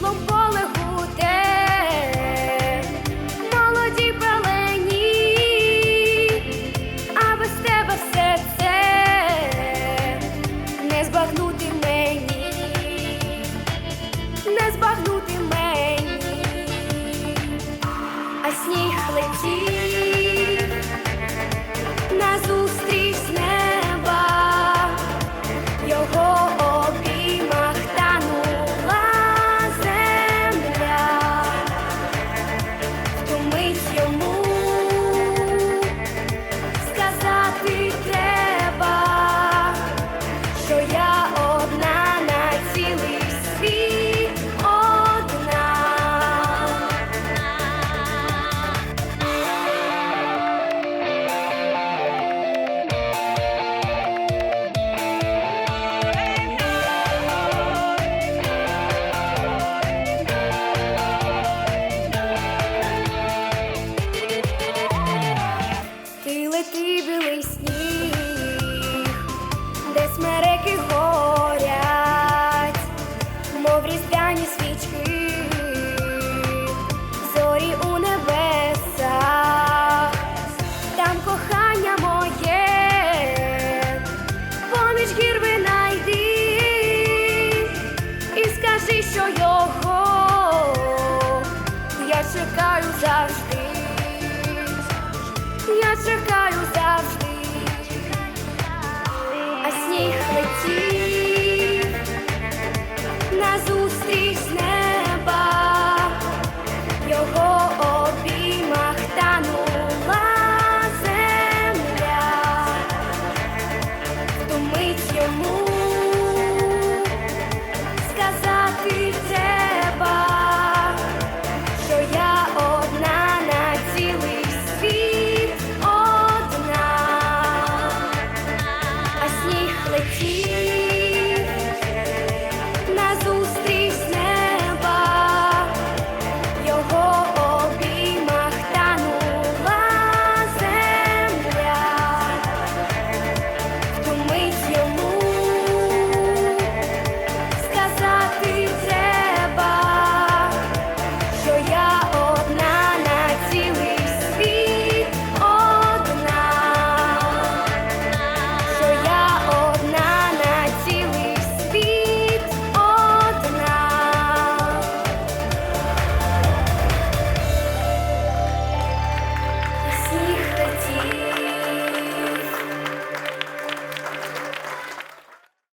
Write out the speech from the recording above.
світлом поле гуде, молоді пелені, а без тебе все це не збагнути мені, не збагнути мені, а сніг летів.